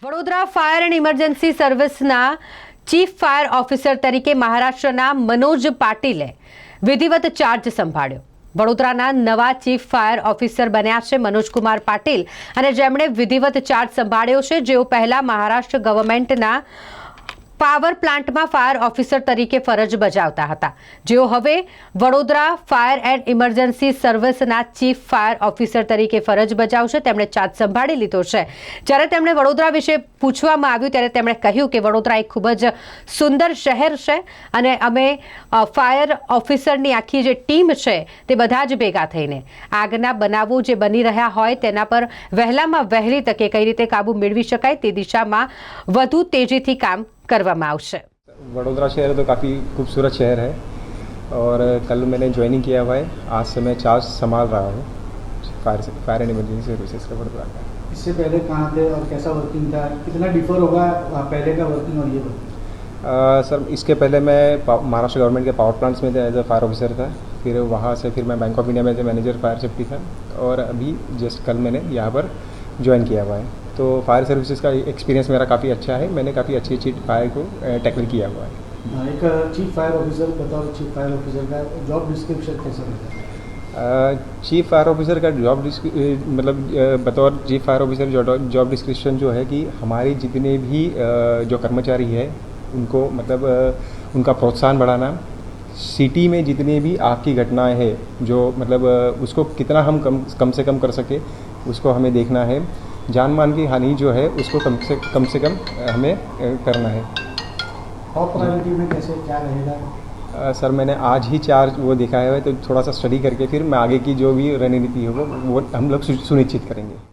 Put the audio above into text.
Vadodara fire and emergency સર્વિસના chief fire officer તરીકે મહારાષ્ટ્રના મનોજ પાટીલે વિધિવત ચાર્જ સંભાળ્યો. વડોદરાના નવા ચીફ ફાયર ઓફિસર બન્યા છે મનોજકુમાર પાટીલ અને જેમણે વિધિવત ચાર્જ સંભાળ્યો છે, જેઓ પહેલા મહારાષ્ટ્ર ગવર્મેન્ટના પાવર પ્લાન્ટમાં ફાયર ઓફિસર તરીકે ફરજ બજાવતા હતા. જેઓ હવે વડોદરા ફાયર એન્ડ ઇમરજન્સી સર્વિસના ચીફ ફાયર ઓફિસર તરીકે ફરજ બજાવશે. તેમણે ચાર્જ સંભાળી લીધો છે. જ્યારે તેમણે વડોદરા વિશે પૂછવામાં આવ્યું, ત્યારે તેમણે કહ્યું કે વડોદરા એક ખૂબ જ સુંદર શહેર છે અને અમે ફાયર ઓફિસરની આખી જે ટીમ છે તે બધા જ ભેગા થઈને આગના બનાવો જે બની રહ્યા હોય તેના પર વહેલામાં વહેલી તકે કઈ રીતે કાબૂ મેળવી શકાય તે દિશામાં વધુ તેજીથી કામ કરવામાં આવશે वडोदरा शहर तो काफ़ी खूबसूरत शहर है और कल मैंने ज्वाइनिंग किया हुआ है आज से मैं चार्ज संभाल रहा हूँ fire fire and emergency services का वडोदरा का इससे पहले कहाँ थे और कैसा वर्किंग था कितना डिफर होगा वहाँ पहले का वर्किंग और ये वर्किंग अ, सर इसके पहले मैं पा- महाराष्ट्र गवर्नमेंट के पावर प्लांट्स में था एज अ फायर ऑफिसर था फिर वहाँ से फिर मैं बैंक ऑफ इंडिया में एज मैनेजर फायर सेफ्टी था और अभी जस्ट कल मैंने यहाँ पर ज्वाइन किया हुआ है तो फायर सर्विसेज़ का एक्सपीरियंस मेरा काफ़ी अच्छा है। मैंने काफ़ी अच्छी अच्छी फायर को टैकल किया हुआ है। हाँ, एक चीफ फायर ऑफिसर बतौर चीफ फायर ऑफिसर का जॉब डिस्क्रिप्शन कैसा रहता है? चीफ फायर ऑफिसर का जॉब मतलब बतौर chief fire officer job description जो है कि हमारे जितने भी जो कर्मचारी है उनको मतलब उनका प्रोत्साहन बढ़ाना सिटी में जितने भी आग की घटनाएँ हैं जो मतलब उसको कितना हम कम कम से कम कर सके उसको हमें देखना है। जान मान की हानि जो है उसको कम से कम से कम हमें करना है। टॉप प्रायोरिटी में कैसे क्या रहेगा? सर मैंने आज ही चार्ज वो दिखाया है तो थोड़ा सा स्टडी करके फिर मैं आगे की जो भी रणनीति होगा वो हम लोग सुनिश्चित करेंगे।